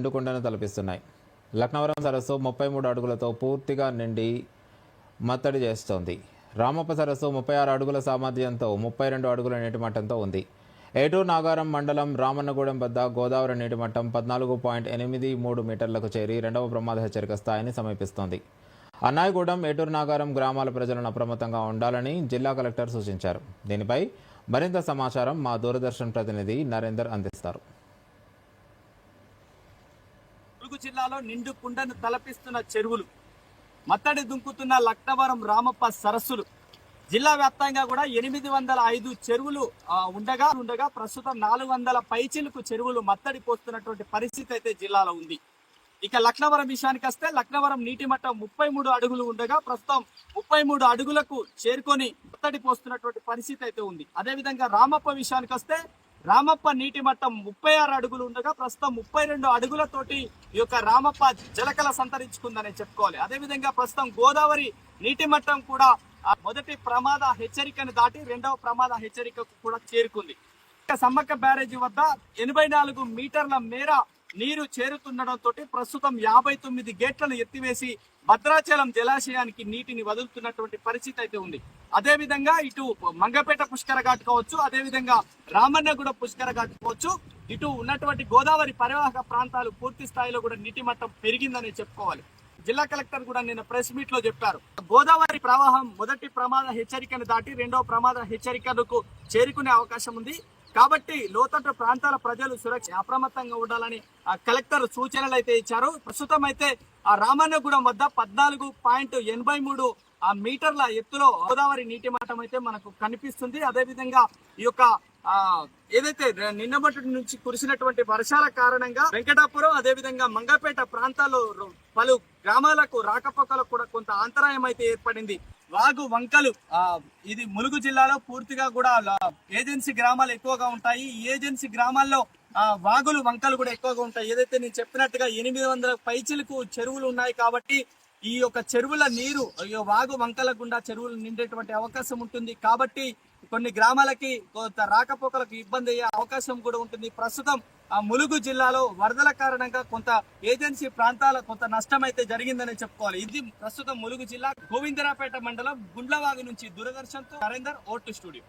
నిండుకుండానే తలపిస్తున్నాయి. లక్నవరం సరస్సు ముప్పై మూడు అడుగులతో పూర్తిగా నిండి మత్తడి చేస్తోంది. రామప్ప సరస్సు ముప్పై ఆరు అడుగుల సామర్థ్యంతో ముప్పై రెండు అడుగుల నీటి మట్టంతో ఉంది. ఏటూరు నాగారం మండలం రామన్నగూడెం వద్ద గోదావరి నీటి మట్టం పద్నాలుగు పాయింట్ ఎనిమిది మూడు మీటర్లకు చేరి రెండవ ప్రమాద హెచ్చరిక స్థాయిని సమీపిస్తోంది. అన్నాయిగూడెం ఏటూరు నాగారం గ్రామాల ప్రజలను అప్రమత్తంగా ఉండాలని జిల్లా కలెక్టర్ సూచించారు. దీనిపై మరింత సమాచారం మా దూరదర్శన్ ప్రతినిధి నరేందర్ అందిస్తారు. ములుగు జిల్లాలో నిండు కుండను తలపిస్తున్న చెరువులు మత్తడి దుంకుతున్న లక్నవరం రామప్ప సరస్సులు. జిల్లా వ్యాప్తంగా కూడా ఎనిమిది వందల ఐదు చెరువులు ఉండగా ఉండగా ప్రస్తుతం నాలుగు వందల పైచిలకు చెరువులు మత్తడి పోస్తున్నటువంటి పరిస్థితి అయితే జిల్లాలో ఉంది. ఇక లక్నవరం విషయానికి వస్తే లక్నవరం నీటి మట్టం ముప్పై మూడు అడుగులు ఉండగా ప్రస్తుతం ముప్పై మూడు అడుగులకు చేరుకొని మత్తడి పోస్తున్నటువంటి పరిస్థితి అయితే ఉంది. అదేవిధంగా రామప్ప విషయానికి వస్తే రామప్ప నీటి మట్టం ముప్పై ఆరు అడుగులు ఉండగా ప్రస్తుతం ముప్పై రెండు అడుగులతోటి ఈ యొక్క రామప్ప జలకల సంతరించుకుందని చెప్పుకోవాలి. అదేవిధంగా ప్రస్తుతం గోదావరి నీటి మట్టం కూడా ఆ మొదటి ప్రమాద హెచ్చరికను దాటి రెండవ ప్రమాద హెచ్చరికకు కూడా చేరుకుంది. సమ్మక్క బ్యారేజీ వద్ద ఎనభై నాలుగు మీటర్ల మేర నీరు చేరుతుండటంతో ప్రస్తుతం యాభై తొమ్మిది గేట్లను ఎత్తివేసి భద్రాచలం జలాశయానికి నీటిని వదులుతున్నటువంటి పరిస్థితి అయితే ఉంది. అదే విధంగా ఇటు మంగపేట పుష్కర ఘాట్ కావచ్చు అదే విధంగా రామన్నగూడ పుష్కర ఘాట్ కావచ్చు ఇటు ఉన్నటువంటి గోదావరి పరివాహక ప్రాంతాలు పూర్తి స్థాయిలో కూడా నీటి మట్టం పెరిగిందని చెప్పుకోవాలి. జిల్లా కలెక్టర్ కూడా నిన్న ప్రెస్ మీట్లో చెప్పారు. గోదావరి ప్రవాహం మొదటి ప్రమాద హెచ్చరికను దాటి రెండవ ప్రమాద హెచ్చరికలకు చేరుకునే అవకాశం ఉంది. కాబట్టి లోతట్టు ప్రాంతాల ప్రజలు సురక్ష అప్రమత్తంగా ఉండాలని ఆ కలెక్టర్ సూచనలు అయితే ఇచ్చారు. ప్రస్తుతం అయితే ఆ రామన్నగూడెం వద్ద పద్నాలుగు పాయింట్ ఎనభై మూడు ఆ మీటర్ల ఎత్తులో గోదావరి నీటి మట్టం అయితే మనకు కనిపిస్తుంది. అదేవిధంగా ఈ యొక్క ఏదైతే నిన్నమటి నుంచి కురిసినటువంటి వర్షాల కారణంగా వెంకటాపురం అదే విధంగా మంగపేట ప్రాంతాల్లో పలు గ్రామాలకు రాకపోకలకు కూడా కొంత అంతరాయం అయితే ఏర్పడింది. వాగు వంకలు ఆ ఇది ములుగు జిల్లాలో పూర్తిగా కూడా ఏజెన్సీ గ్రామాలు ఎక్కువగా ఉంటాయి. ఈ ఏజెన్సీ గ్రామాల్లో ఆ వాగులు వంకలు కూడా ఎక్కువగా ఉంటాయి. ఏదైతే నేను చెప్పినట్టుగా ఎనిమిది వందల పైచిలకు చెరువులు ఉన్నాయి కాబట్టి ఈ యొక్క చెరువుల నీరు ఈ వాగు వంకల గుండా చెరువులు నిండేటువంటి అవకాశం ఉంటుంది. కాబట్టి కొన్ని గ్రామాలకి కొంత రాకపోకలకు ఇబ్బంది అయ్యే అవకాశం కూడా ఉంటుంది. ప్రస్తుతం ఆ ములుగు జిల్లాలో వరదల కారణంగా కొంత ఏజెన్సీ ప్రాంతాల కొంత నష్టం అయితే జరిగిందని చెప్పుకోవాలి. ఇది ప్రస్తుతం ములుగు జిల్లా గోవిందరాపేట మండలం గుండ్లవాగు నుంచి దూరదర్శన్తో నరేందర్ ఓటు స్టూడియో.